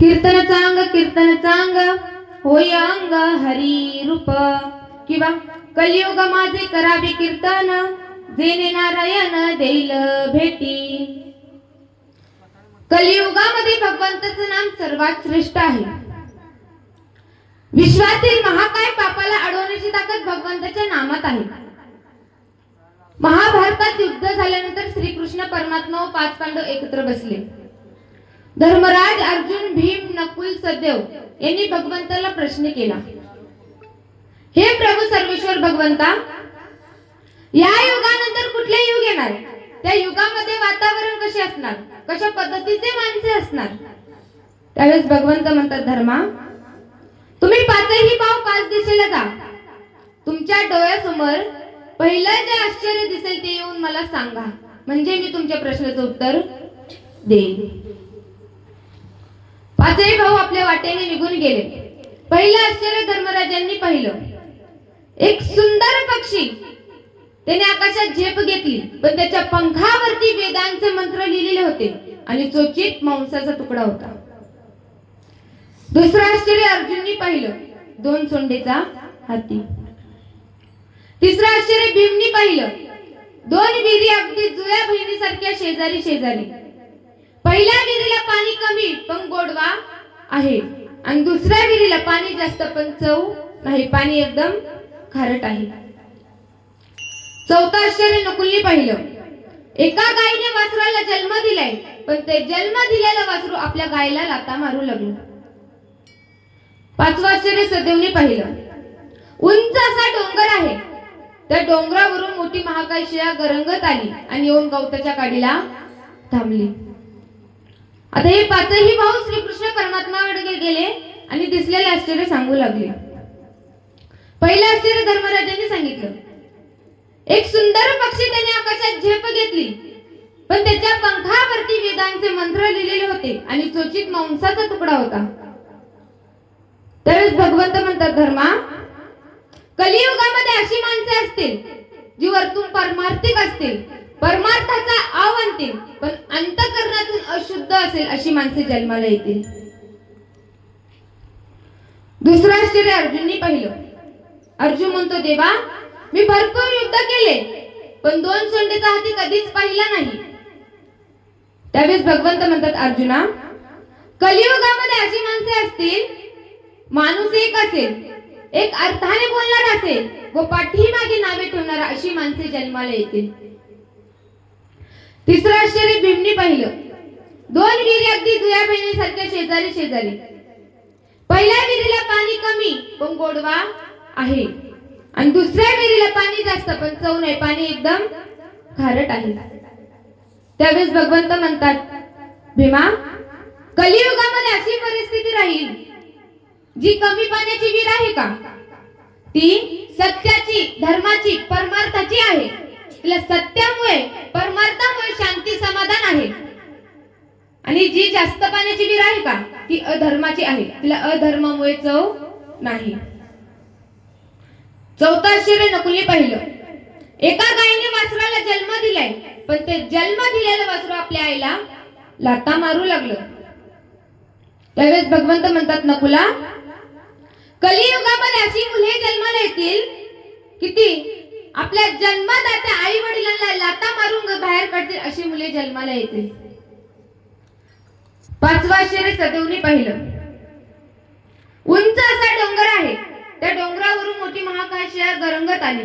कीर्तन चांग कीर्तन चांग होय अंग हरी रूप किंवा कलियुग माझे करावे कीर्तन जेने नारायण देईल भेटी कलियुगामध्ये भगवंताचं नाम सर्वात श्रेष्ठ आहे विश्वातील महाकाय पापाला अडवण्याची ताकद भगवंताच्या नामात आहे महाभारतात युद्ध झाल्यानंतर श्रीकृष्ण परमात्मा व पाच पांडव एकत्र बसले धर्मराज अर्जुन भीम नकुल सदेव यांनी भगवंताला प्रश्न केला. हे प्रभू सर्वेश्वर भगवंता या युगानंतर कुठले युग येणार? त्या युगामध्ये वातावरण कसे असणार? कशा पद्धतीचे माणसे असणार? त्यावेळेस भगवंत म्हणतात धर्मा तुम्ही पाचही पाव पाच दिशेला जा. तुमच्या डोळ्यासमोर पहिलं जे आश्चर्य दिसेल ते येऊन मला सांगा. म्हणजे मी तुमच्या प्रश्नाचं उत्तर देईन. पाचही भाऊ आपल्या वाटेने निघून गेले. पहिलं आश्चर्य धर्मराजांनी पाहिलं. एक सुंदर पक्षी. त्याने आकाशात झेप घेतली पण त्याच्या पंखावरती वेदांचे मंत्र लिहिलेले होते आणि चोचित मांसाचा तुकडा होता. दुसरं आश्चर्य अर्जुननी पाहिलं दोन सोंडेचा हाती. तिसरं आश्चर्य भीमनी पाहिलं दोन विहिरी अगदी जुळ्या बहिणीसारख्या शेजारी शेजारी पहिल्या विहिरीला पाणी कमी पण गोडवा आहे. आणि दुसऱ्या विहिरीला पाणी जास्त पण चव नाही. पाणी एकदम खारट आहे. चौथं आश्चर्य नकुलनी पाहिलं. एका गायीने वासराला जन्म दिलाय पण ते जन्म दिलेलं वासरू आपल्या गायीला लाता मारू लागलं. पाचवं आश्चर्य सदैवने पाहिलं. उंच असा डोंगर आहे. त्या डोंगरावरून मोठी महाकाय गरंगत आली आणि येऊन गवताच्या काडीला थांबली. आता हे पाचही भाऊ श्रीकृष्ण परमात्माकडे गेले आणि दिसलेले आश्चर्य सांगू लागले. पहिले आश्चर्य धर्मराजांनी सांगितलं. एक सुंदर पक्षी त्याने आकाशात झेप घेतली. पण त्याच्या पंखावरती वेदांचे मंत्र लिहिलेले होते आणि चोचित मांसाचा तुकडा होता. तरच भगवंत म्हणतात धर्मा कलियुगामध्ये अशी माणसे असतील जी वरतून परमार्थिक असतील. परमार्थाचा आव आणतील पण अंत असेल अशी माणसे जन्माला येतील. दुसरं आश्चर्य अर्जुननी पाहिलं. अर्जुन म्हणतो देवा मी भरपूर युद्ध केले पण दोन सोंडेचा हाती कधीच पाहिला नाही. त्यावेळेस भगवंत म्हणतात अर्जुना कलियुगामध्ये अशी माणसे असतील माणूस एक असेल एक अर्थाने बोलणार असेल व पाठीमागे नावे ठेवणारा अशी माणसे जन्माला येतील. तिसरं आश्चर्य भीमनी पाहिलं. दोन विहिरी अगदी जुया बहिणीसारख्या शेजारी शेजारी. पहिल्या विहिरीला पाणी कमी पण गोडवा आहे. आणि दुसऱ्या विहिरीला पाणी जास्त पण चव नाही. पाणी एकदम खारट आहे. त्यावेळेस भगवंत म्हणतात भीमा कलियुगामध्ये अशी परिस्थिती राहील जी कमी पाण्याची विहीर आहे का? ती सत्याची धर्माची परमार्थाची आहे. तिला सत्यामुळे परमार्थामुळे शांती समाधान आहे. आणि जी जास्त पाण्याची विहीर आहे का ती अधर्माची आहे. तिला अधर्मामुळे चव नाही. चौथा आश्चर्य नकुली पाहिलं. एका गायीने वासराला जन्म दिलाय पण ते जन्म दिलेलं वासरू आपल्या आईला लाता मारू लागलं. त्यावेळेस भगवंत म्हणतात नकुला कलियुगामध्ये अशी मुले जन्माला येतील किती आपल्या जन्मदात्या आई वडिलांना लाता मारून ग- बाहेर काढतील अशी मुले जन्माला येतील. पाचवा आश्चर्य सदैवनी पाहिलं. उंच असा डोंगर आहे. त्या डोंगरावरून मोठी महाकाय गरंगत आली.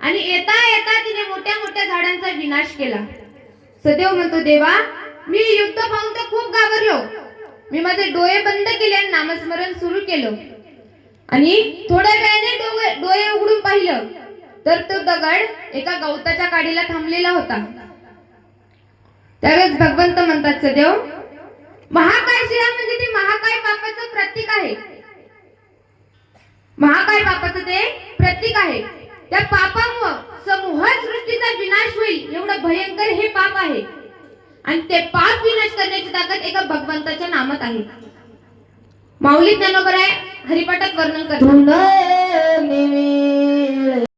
आणि येता येता तिने मोठ्या मोठ्या झाडांचा विनाश केला. सदैव म्हणतो देवा मी युद्ध पाहून तर खूप घाबरलो. मी माझे डोळे बंद केले आणि नामस्मरण सुरू केलं. आणि थोड्या वेळाने डोळे उघडून पाहिलं. तर तो दगड एका गवताच्या काडीला थांबलेला होता. त्यावेळेस भगवंत म्हणतात सदैव महाकाय शिळा म्हणजे ते महाकाय पापाचं प्रतीक आहे. महाकाय पापाचं ते प्रतीक आहे. त्या पापामुळं समूह सृष्टीचा विनाश होईल एवढं भयंकर हे पाप आहे. आणि ते पाप विनाश करण्याची ताकद एका भगवंताच्या नामात आहे. माऊली ज्ञानोबर आहे हरिपाठात वर्णन करतात.